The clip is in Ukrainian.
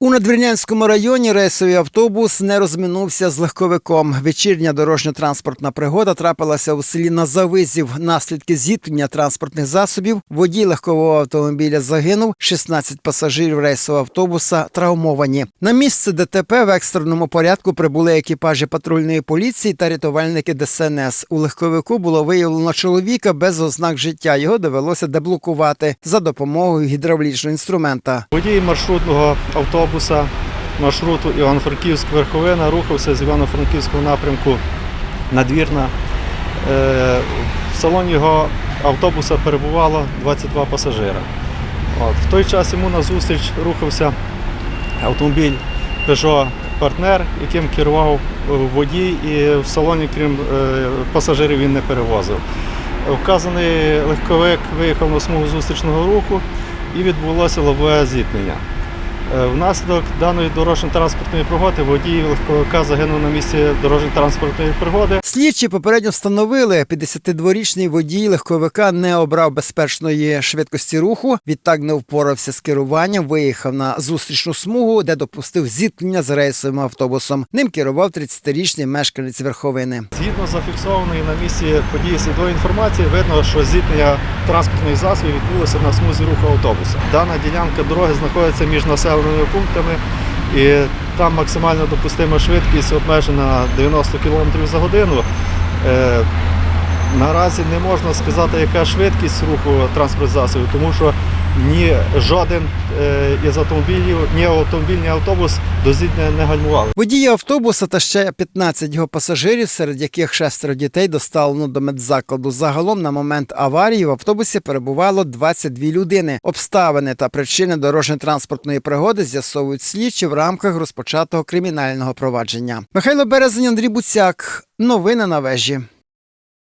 У Надвірнянському районі рейсовий автобус не розминувся з легковиком. Вечірня дорожньо-транспортна пригода трапилася у селі Назавизів. Наслідки зіткнення транспортних засобів. Водій легкового автомобіля загинув. 16 пасажирів рейсового автобуса травмовані. На місце ДТП в екстреному порядку прибули екіпажі патрульної поліції та рятувальники ДСНС. У легковику було виявлено чоловіка без ознак життя. Його довелося деблокувати за допомогою гідравлічного інструмента. Водій маршрутного автобуса маршруту Івано-Франківськ-Верховина рухався з Івано-Франківського напрямку Надвірна. Е, В салоні його автобуса перебувало 22 пасажира. От. В той час йому назустріч рухався автомобіль Peugeot Partner, яким керував е, водій, і в салоні, крім е, пасажирів, він не перевозив. Вказаний легковик виїхав на смугу зустрічного руху і відбулося лобове зіткнення. Е, Внаслідок даної дорожньо-транспортної пригоди водій легковика загинув на місці дорожньо-транспортної пригоди. Слідчі попередньо встановили, 52-річний водій легковика не обрав безпечної швидкості руху. Відтак не впорався з керуванням, виїхав на зустрічну смугу, де допустив зіткнення з рейсовим автобусом. Ним керував 30-річний мешканець Верховини. Згідно зафіксованої на місці події слідової інформації, видно, що зіткнення транспортних засобів відбулося на смузі руху автобуса. Дана ділянка дороги знаходиться між населеними пунктами, і там максимально допустима швидкість обмежена 90 км за годину. Е, Наразі не можна сказати, яка швидкість руху транспорт засобів, тому що ні жоден е, із автомобілів, ні автомобіль, ні автобус до зіткнення не гальмували. Водії автобуса та ще 15 його пасажирів, серед яких шестеро дітей доставлено до медзакладу. Загалом на момент аварії в автобусі перебувало 22 людини. Обставини та причини дорожньо-транспортної пригоди з'ясовують слідчі в рамках розпочатого кримінального провадження. Михайло Березень, Андрій Буцяк. Новини на вежі.